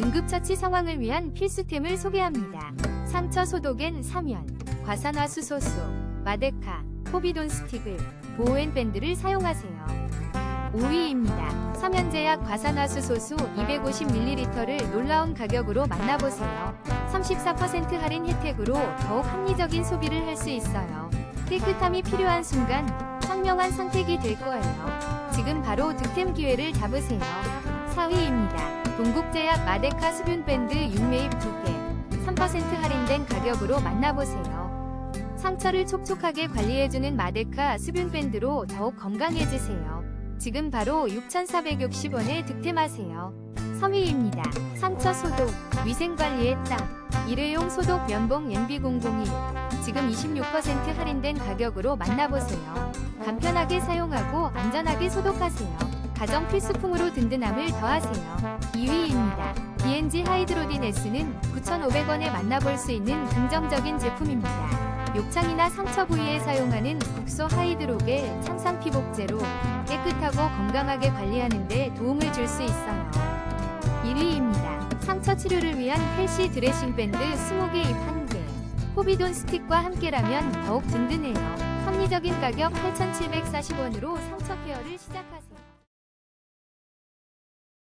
응급처치 상황을 위한 필수템을 소개합니다. 상처 소독엔 사면, 과산화수 소수, 마데카, 포비돈 스틱을, 보호엔 밴드를 사용하세요. 5위입니다. 서면제약 과산화수 소수 250ml를 놀라운 가격으로 만나보세요. 34% 할인 혜택으로 더욱 합리적인 소비를 할 수 있어요. 깨끗함이 필요한 순간 현명한 선택이 될 거예요. 지금 바로 득템 기회를 잡으세요. 4위입니다. 동국제약 마데카 수분 밴드 6매입 2개 3% 할인된 가격으로 만나보세요. 상처를 촉촉하게 관리해주는 마데카 수분 밴드로 더욱 건강해지세요. 지금 바로 6,460원에 득템하세요. 3위입니다. 상처 소독, 위생관리에 딱. 일회용 소독 면봉 NB001. 지금 26% 할인된 가격으로 만나보세요. 간편하게 사용하고 안전하게 소독하세요. 가정 필수품으로 든든함을 더하세요. 2위입니다. BNG 하이드로딘 S는 9,500원에 만나볼 수 있는 긍정적인 제품입니다. 욕창이나 상처 부위에 사용하는 국소 하이드로겔 창상 피복제로 깨끗하고 건강하게 관리하는 데 도움을 줄 수 있어요. 1위입니다. 상처 치료를 위한 헬시 드레싱 밴드 20개 입 1개. 포비돈 스틱과 함께라면 더욱 든든해요. 합리적인 가격 8,740원으로 상처 케어를 시작하세요.